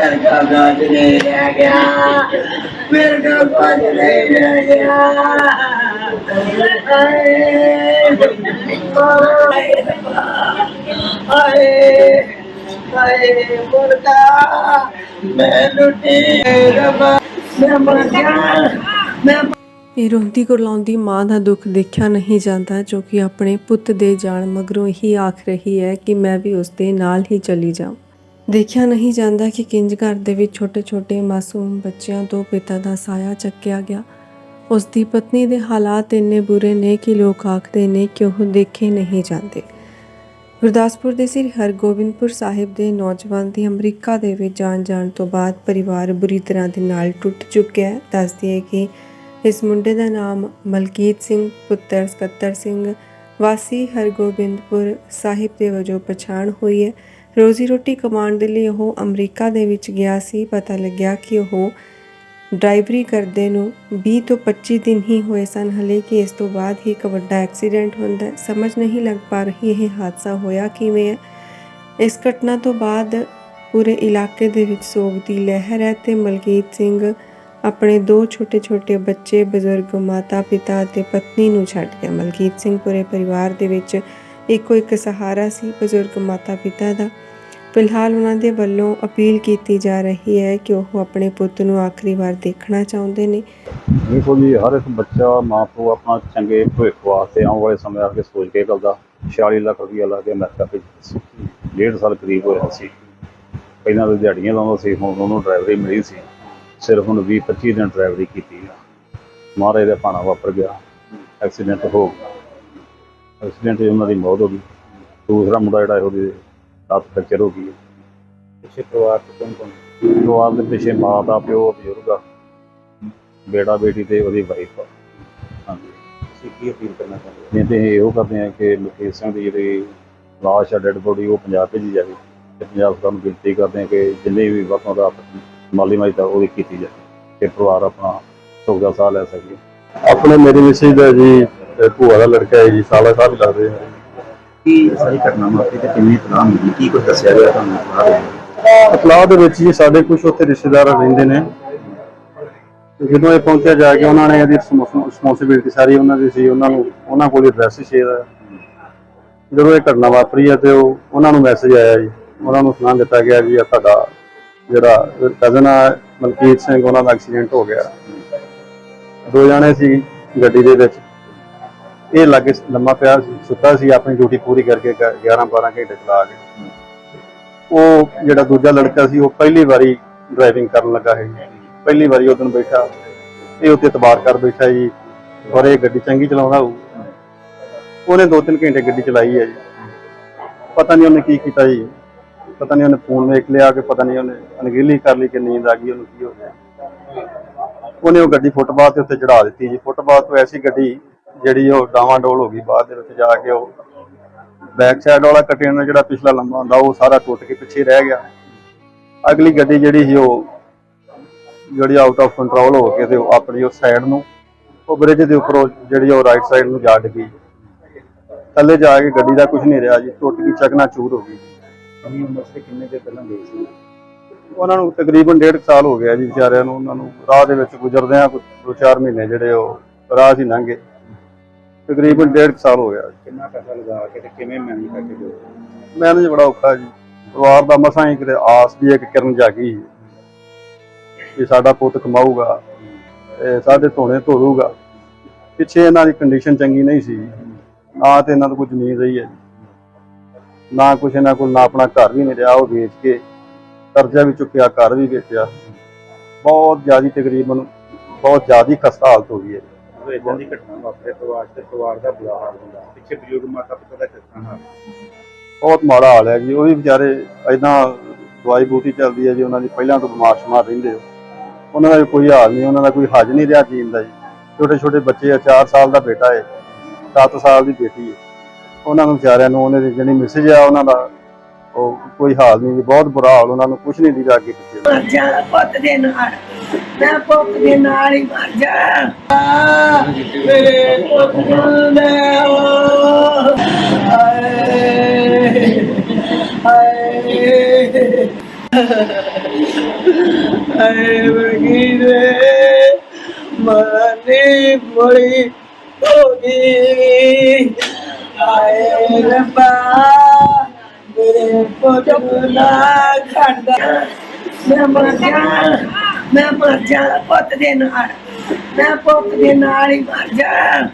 ਮੇਰੇ ਕੋਲ ਕੁਝ ਨਹੀਂ ਰਹਿ ਗਿਆ ਮੇਰੇ ਕੋਲ ਕੁਝ ਨਹੀਂ ਰਹਿ ਗਿਆ ਹਾਏ ਹਾਏ ਮੁਰਦਾ ਮੈਂ ਲੁੱਟੀ ਰੱਬਾ ਮੈਂ ਮਰ ਗਿਆ ਮੈਂ ਇਹ ਰੋਂਦੀ ਕੁਰਲਾਉਂਦੀ ਮਾਂ ਦਾ ਦੁੱਖ ਦੇਖਿਆ ਨਹੀਂ ਜਾਂਦਾ, ਜੋ ਕਿ ਆਪਣੇ ਪੁੱਤ ਦੇ ਜਾਣ ਮਗਰੋਂ ਹੀ ਆਖ ਰਹੀ ਹੈ ਕਿ ਮੈਂ ਵੀ ਉਸ ਦੇ ਨਾਲ ਹੀ ਚਲੀ ਜਾਵਾਂ। ਦੇਖਿਆ ਨਹੀਂ ਜਾਂਦਾ ਕਿ ਕਿੰਜ ਘਰ ਦੇ ਵਿੱਚ ਛੋਟੇ-ਛੋਟੇ ਮਾਸੂਮ ਬੱਚਿਆਂ ਤੋਂ ਪਿਤਾ ਦਾ ਸਾਇਆ ਚੱਕਿਆ ਗਿਆ। ਉਸ ਦੀ ਪਤਨੀ ਦੇ ਹਾਲਾਤ ਇੰਨੇ ਬੁਰੇ ਨੇ ਕਿ ਲੋਕ ਆਖਦੇ ਨੇ ਕਿ ਉਹ ਦੇਖੇ ਨਹੀਂ ਜਾਂਦੇ। ਗੁਰਦਾਸਪੁਰ ਦੇ ਸ੍ਰੀ ਹਰਗੋਬਿੰਦਪੁਰ ਸਾਹਿਬ ਦੇ ਨੌਜਵਾਨ ਦੀ ਅਮਰੀਕਾ ਦੇ ਵਿੱਚ ਜਾਣ ਜਾਣ ਤੋਂ ਬਾਅਦ ਪਰਿਵਾਰ ਬੁਰੀ ਤਰ੍ਹਾਂ ਦੇ ਨਾਲ ਟੁੱਟ ਚੁੱਕਿਆ ਹੈ। ਦੱਸਦੀ ਹੈ ਕਿ ਇਸ ਮੁੰਡੇ ਦਾ ਨਾਮ ਮਲਕੀਤ ਸਿੰਘ, ਪੁੱਤਰ ਸਕੱਤਰ ਸਿੰਘ, ਵਾਸੀ ਹਰਗੋਬਿੰਦਪੁਰ ਸਾਹਿਬ ਦੇ ਵਜੋਂ ਪਛਾਣ ਹੋਈ ਹੈ। ਰੋਜ਼ੀ ਰੋਟੀ ਕਮਾਉਣ ਦੇ ਲਈ ਉਹ ਅਮਰੀਕਾ ਦੇ ਵਿੱਚ ਗਿਆ ਸੀ। ਪਤਾ ਲੱਗਿਆ ਕਿ ਉਹ ਡਰਾਈਵਰੀ ਕਰਦੇ ਨੂੰ 20 ਤੋਂ 25 ਦਿਨ ਹੀ ਹੋਏ ਸਨ। ਹਲੇ ਕਿ ਇਸ ਤੋਂ ਬਾਅਦ ਹੀ ਇੱਕ ਵੱਡਾ ਐਕਸੀਡੈਂਟ ਹੁੰਦਾ ਸਮਝ ਨਹੀਂ ਲੱਗ ਪਾ ਰਹੀ ਇਹ ਹਾਦਸਾ ਹੋਇਆ ਕਿਵੇਂ ਹੈ। ਇਸ ਘਟਨਾ ਤੋਂ ਬਾਅਦ ਪੂਰੇ ਇਲਾਕੇ ਦੇ ਵਿੱਚ ਸੋਗ ਦੀ ਲਹਿਰ ਹੈ ਤੇ ਮਲਕੀਤ ਸਿੰਘ ਆਪਣੇ ਦੋ ਛੋਟੇ-ਛੋਟੇ ਬੱਚੇ, ਬਜ਼ੁਰਗ ਮਾਤਾ ਪਿਤਾ ਅਤੇ ਪਤਨੀ ਨੂੰ ਛੱਡ ਗਿਆ। ਮਲਕੀਤ ਸਿੰਘ ਪੂਰੇ ਪਰਿਵਾਰ ਦੇ ਵਿੱਚ ਇੱਕੋ ਇੱਕ ਸਹਾਰਾ ਸੀ ਬਜ਼ੁਰਗ ਮਾਤਾ ਪਿਤਾ ਦਾ। ਫਿਲਹਾਲ ਉਹਨਾਂ ਦੇ ਵੱਲੋਂ ਅਪੀਲ ਕੀਤੀ ਜਾ ਰਹੀ ਹੈ ਕਿ ਉਹ ਆਪਣੇ ਪੁੱਤ ਨੂੰ ਆਖਰੀ ਵਾਰ ਦੇਖਣਾ ਚਾਹੁੰਦੇ ਨੇ। ਦੇਖੋ ਜੀ, ਹਰ ਇੱਕ ਬੱਚਾ ਮਾਂ ਆਪਣਾ ਚੰਗੇ ਭਵਿੱਖ ਵਾਸਤੇ ਆਉਣ ਵਾਲੇ ਸਮੇਂ ਵਾਸਤੇ ਸੋਚ ਕੇ ਕਰਦਾ। 46 ਲੱਖ ਰੁਪਈਆ ਲਾ ਕੇ ਅਮਰੀਕਾ ਭੇਜਿਆ ਸੀ। ਡੇਢ ਸਾਲ ਕਰੀਬ ਹੋਇਆ ਸੀ। ਪਹਿਲਾਂ ਤਾਂ ਦਿਹਾੜੀਆਂ ਲਾਉਂਦਾ ਸੀ, ਹੁਣ ਉਹਨੂੰ ਡਰਾਈਵਰੀ ਮਿਲੀ ਸੀ। ਸਿਰਫ ਹੁਣ 20 25 ਦਿਨ ਡਰਾਈਵਰੀ ਕੀਤੀ ਆ। ਮਹਾਰਾਜ ਦਾ ਭਾਣਾ ਵਾਪਰ ਗਿਆ। ਐਕਸੀਡੈਂਟ ਹੋ ਗਿਆ। ਐਕਸੀਡੈਂਟ 'ਚ ਉਹਨਾਂ ਦੀ ਮੌਤ ਹੋ ਗਈ। ਦੂਸਰਾ ਮੁੰਡਾ ਜਿਹੜਾ ਉਹਦੀ ਲੱਤ ਫ੍ਰੈਕਚਰ ਹੋ ਗਈ ਪਿੱਛੇ ਪਰਿਵਾਰ ਚ ਕੌਣ ਕੌਣ? ਪਰਿਵਾਰ ਦੇ ਪਿੱਛੇ ਮਾਂ ਦਾ ਪਿਓ ਬਜ਼ੁਰਗ ਆ। ਬੇਟਾ ਬੇਟੀ ਤੇ ਉਹਦੀ ਵਾਈਫ ਹਾਂਜੀ। ਤੁਸੀਂ ਕੀ ਅਪੀਲ ਕਰਨਾ ਚਾਹੁੰਦੇ ਨਹੀਂ ਤੇ ਇਹੋ ਕਰਦੇ ਆ ਕਿ ਮੁਕੇਸ਼ ਸਿੰਘ ਦੀ ਜਿਹੜੀ ਲਾਸ਼ ਆ ਡੈਡ ਬੋਡੀ ਉਹ ਪੰਜਾਬ ਭੇਜੀ ਜਾਵੇ। ਤੇ ਪੰਜਾਬ ਸਰਕਾਰ ਨੂੰ ਬੇਨਤੀ ਕਰਦੇ ਆ ਕਿ ਜਿੰਨੇ ਵੀ ਵਰਤੋਂ ਦਾ ਮਾਲੀ ਮਾਇਤਾ ਉਹਦੀ ਕੀਤੀ ਜਾਵੇ। ਤੇ ਪਰਿਵਾਰ ਆਪਣਾ ਸੁੱਖ ਦਾ ਸਾਹ ਲੈ ਸਕੇ। ਆਪਣੇ ਮੇਰੀ ਮਿਸਿਸ ਦਾ ਜੀ ਭੂਆ ਦਾ ਲੜਕਾ ਹੈ ਜੀ ਸਾਲਾ ਸਾਹਿਬ ਲੱਗਦੇ ਆ। ਕੀ ਸਾਰੀ ਘਟਨਾ ਵਾਪਰੀ ਤੇ ਕਿੰਨੀ ਤਲਾਹ ਮਿਲੀ? ਕੀ ਕੁਝ ਦੱਸਿਆ ਗਿਆ ਤੁਹਾਨੂੰ ਬਾਅਦ ਵਿੱਚ? ਇਤਲਾਹ ਦੇ ਵਿੱਚ ਜੀ ਸਾਡੇ ਕੁਝ ਉੱਥੇ ਰਿਸ਼ਤੇਦਾਰ ਰਹਿੰਦੇ ਨੇ। ਤੇ ਜਦੋਂ ਇਹ ਪਹੁੰਚਿਆ ਜਾ ਕੇ ਉਹਨਾਂ ਨੇ ਇਹਦੀ ਰਿਸਪੌਂਸਿਬਿਲਟੀ ਸਾਰੀ ਉਹਨਾਂ ਦੀ ਸੀ ਉਹਨਾਂ ਨੂੰ ਉਹਨਾਂ ਕੋਲ ਐਡਰੈਸ ਸ਼ੇਅਰ ਹੈ ਜਦੋਂ ਇਹ ਘਟਨਾ ਵਾਪਰੀ ਹੈ ਤੇ ਉਹ ਉਹਨਾਂ ਨੂੰ ਮੈਸੇਜ ਆਇਆ ਜੀ। ਉਹਨਾਂ ਨੂੰ ਸੁਣਾ ਦਿੱਤਾ ਗਿਆ ਜੀ ਇਹ ਤੁਹਾਡਾ ਜਿਹੜਾ ਕਜ਼ਨ ਆ ਮਲਕੀਤ ਸਿੰਘ ਉਹਨਾਂ ਦਾ ਐਕਸੀਡੈਂਟ ਹੋ ਗਿਆ। ਦੋ ਜਣੇ ਸੀ ਗੱਡੀ ਦੇ ਵਿੱਚ। ਇਹ ਲਾਗੇ ਲੰਮਾ ਪਿਆ ਸੀ, ਸੁੱਤਾ ਸੀ, ਆਪਣੀ ਡਿਊਟੀ ਪੂਰੀ ਕਰਕੇ 11 12 ਘੰਟੇ ਚਲਾ ਕੇ ਉਹ ਜਿਹੜਾ ਦੂਜਾ ਲੜਕਾ ਸੀ, ਉਹ ਪਹਿਲੀ ਵਾਰੀ ਡਰਾਈਵਿੰਗ ਕਰਨ ਲੱਗਾ ਹੈ ਪਹਿਲੀ ਵਾਰੀ ਉਹ ਦਿਨ ਬੈਠਾ, ਇਹ ਉੱਤੇ ਇਤਬਾਰ ਕਰ ਬੈਠਾ ਜੀ ਔਰ ਇਹ ਗੱਡੀ ਚੰਗੀ ਚਲਾਉਂਦਾ ਹੋਊ। ਉਹਨੇ 2-3 ਘੰਟੇ ਗੱਡੀ ਚਲਾਈ ਹੈ ਜੀ। ਪਤਾ ਨਹੀਂ ਉਹਨੇ ਕੀ ਕੀਤਾ ਜੀ। ਪਤਾ ਨਹੀਂ ਉਹਨੇ ਫੋਨ ਵੇਖ ਲਿਆ ਕਿ ਪਤਾ ਨਹੀਂ ਉਹਨੇ ਅਣਗਹਿਲੀ ਕਰ ਲਈ ਕਿ ਨੀਂਦ ਆ ਗਈ, ਉਹਨੂੰ ਕੀ ਹੋ ਗਿਆ। ਉਹਨੇ ਉਹ ਗੱਡੀ ਫੁੱਟਪਾਥ ਤੇ ਉੱਤੇ ਚੜਾ ਦਿੱਤੀ ਜੀ। ਫੁੱਟਪਾਥ ਤੋਂ ਐਸੀ ਗੱਡੀ ਜਿਹੜੀ ਉਹ ਡਾਵਾਂਡੋਲ ਹੋ ਗਈ ਬਾਅਦ ਦੇ ਵਿੱਚ ਜਾ ਕੇ ਉਹ ਬੈਕ ਸਾਈਡ ਵਾਲਾ ਕੰਟੇਨਰ ਜਿਹੜਾ ਪਿਛਲਾ ਲੰਬਾ ਹੁੰਦਾ ਉਹ ਸਾਰਾ ਟੁੱਟ ਕੇ ਪਿੱਛੇ ਰਹਿ ਗਿਆ। ਅਗਲੀ ਗੱਡੀ ਜਿਹੜੀ ਸੀ ਉਹ ਜਿਹੜੀ ਆਊਟ ਆਫ ਕੰਟਰੋਲ ਹੋ ਕੇ ਤੇ ਉਹ ਆਪਣੀ ਉਹ ਸਾਈਡ ਨੂੰ ਉਹ ਬ੍ਰਿਜ ਦੇ ਉੱਪਰੋਂ ਜਿਹੜੀ ਉਹ ਰਾਈਟ ਸਾਈਡ ਨੂੰ ਜਾ ਡਿੱਗੀ। ਥੱਲੇ ਜਾ ਕੇ ਗੱਡੀ ਦਾ ਕੁਝ ਨਹੀਂ ਰਿਹਾ ਜੀ ਟੁੱਟ ਗਈ ਚਕਨਾ ਚੂਰ ਹੋ ਗਈ। ਕਿੰਨੀ ਉਮਰ ਸੇ ਕਿੰਨੇ ਦੇ ਪਹਿਲਾਂ ਗਏ ਸੀ? ਉਹਨਾਂ ਨੂੰ ਤਕਰੀਬਨ ਡੇਢ ਕੁ ਸਾਲ ਹੋ ਗਿਆ ਜੀ ਵਿਚਾਰਿਆਂ ਨੂੰ ਉਹਨਾਂ ਨੂੰ ਰਾਹ ਦੇ ਵਿੱਚ ਗੁਜ਼ਰਦਿਆਂ ਕੁ ਦੋ ਚਾਰ ਮਹੀਨੇ ਜਿਹੜੇ ਉਹ ਰਾਹ ਹੀ ਲੰਘੇ ਤਕਰੀਬਨ ਡੇਢ ਕੁ ਸਾਲ ਹੋ ਗਿਆ। ਕਿੰਨਾ ਪੈਸਾ ਲਗਾ ਕੇ ਤੇ ਕਿਵੇਂ ਮੈਨੇਜ ਕਰਕੇ ਗਏ ਮੈਨੇਜ ਬੜਾ ਔਖਾ ਜੀ। ਪਰਿਵਾਰ ਦਾ ਮਸਾਂ ਹੀ ਕਿਤੇ ਆਸ ਦੀ ਇੱਕ ਕਿਰਨ ਜਾਗੀ ਕਿ ਸਾਡਾ ਪੁੱਤ ਕਮਾਊਗਾ ਤੇ ਸਾਡੇ ਧੋਣੇ ਧੋਲੂਗਾ ਪਿੱਛੇ ਇਹਨਾਂ ਦੀ ਕੰਡੀਸ਼ਨ ਚੰਗੀ ਨਹੀਂ ਸੀ। ਨਾ ਤੇ ਇਹਨਾਂ ਤੋਂ ਕੋਈ ਜ਼ਮੀਨ ਰਹੀ ਹੈ। ਨਾ ਕੁਛ ਇਹਨਾਂ ਕੋਲ ਨਾ ਆਪਣਾ ਘਰ ਵੀ ਨਹੀਂ ਰਿਹਾ ਉਹ ਵੇਚ ਕੇ ਕਰਜ਼ਾ ਵੀ ਚੁੱਕਿਆ ਘਰ ਵੀ ਵੇਚਿਆ। ਬਹੁਤ ਜ਼ਿਆਦੀ ਤਕਰੀਬਨ ਬਹੁਤ ਜ਼ਿਆਦੀ ਖਸਤਾ ਹਾਲਤ ਹੋ ਗਈ ਹੈ ਜਦੋਂ ਇਦਾਂ ਦੀ ਘਟਨਾ ਵਾਪਰੇ ਪਰਿਵਾਰ ਤੇ ਪਰਿਵਾਰ ਦਾ ਬੁਰਾ ਹਾਲ ਹੁੰਦਾ। ਪਿੱਛੇ ਬਜ਼ੁਰਗ ਮਾਤਾ ਪਿਤਾ ਦਾ ਕਿਸ ਤਰ੍ਹਾਂ ਹਾਲ? ਬਹੁਤ ਮਾੜਾ ਹਾਲ ਹੈ ਜੀ। ਉਹ ਵੀ ਵਿਚਾਰੇ ਐਦਾਂ ਦਵਾਈ ਬੂਟੀ ਚੱਲਦੀ ਹੈ ਜੀ ਉਹਨਾਂ ਦੀ ਪਹਿਲਾਂ ਤੋਂ ਬਿਮਾਰ ਸ਼ਮਾਰ ਰਹਿੰਦੇ ਹੋ। ਉਹਨਾਂ ਦਾ ਕੋਈ ਹਾਲ ਨਹੀਂ ਉਹਨਾਂ ਦਾ ਕੋਈ ਹੱਜ ਨਹੀਂ ਰਿਹਾ ਜੀਣ ਦਾ ਜੀ। ਛੋਟੇ ਛੋਟੇ ਬੱਚੇ ਆ 4 ਸਾਲ ਦਾ ਬੇਟਾ ਹੈ 7 ਸਾਲ ਦੀ ਬੇਟੀ ਹੈ। ਉਹਨਾਂ ਨੂੰ ਵਿਚਾਰਿਆਂ ਨੂੰ ਉਹਨੇ ਦੀ ਜਿਹੜੀ ਮੈਸੇਜ ਆ ਉਹਨਾਂ ਦਾ ਉਹ ਕੋਈ ਹਾਲ ਨਹੀਂ ਜੀ। ਬਹੁਤ ਬੁਰਾ ਹਾਲ ਉਹਨਾਂ ਨੂੰ ਕੁਝ ਨਹੀਂ ਦੀਦਾ ਅੱਗੇ ਪਿੱਛੇ ਪੁੱਤ ਦੇ ਨਾਲ। ਮੈਂ ਪੁੱਤ ਦੇ ਨਾਲ ਹੀ ਮਰ ਜਾ ਮੇਰੇ ਪੁੱਤ ਨੂੰ ਲੈ ਆਓ। ਹਾਏ ਹਾਏ ਆਏ ਵਰਗੀਰੇ ਮਾਨੇ ਮੋੜੀ ਹੋ ਗਈ ਆਏ ਰੱਬਾ ਮੇਰੇ ਪੁੱਤ ਨੂੰ ਨਾ ਖੜਦਾ ਮੈਂ ਮਰ ਜਾ ਮੈਂ ਮਰ ਜਾ ਪੁੱਤ ਦੇ ਨਾਲ। ਮੈਂ ਪੁੱਤ ਦੇ ਨਾਲ ਹੀ ਮਰ ਜਾ।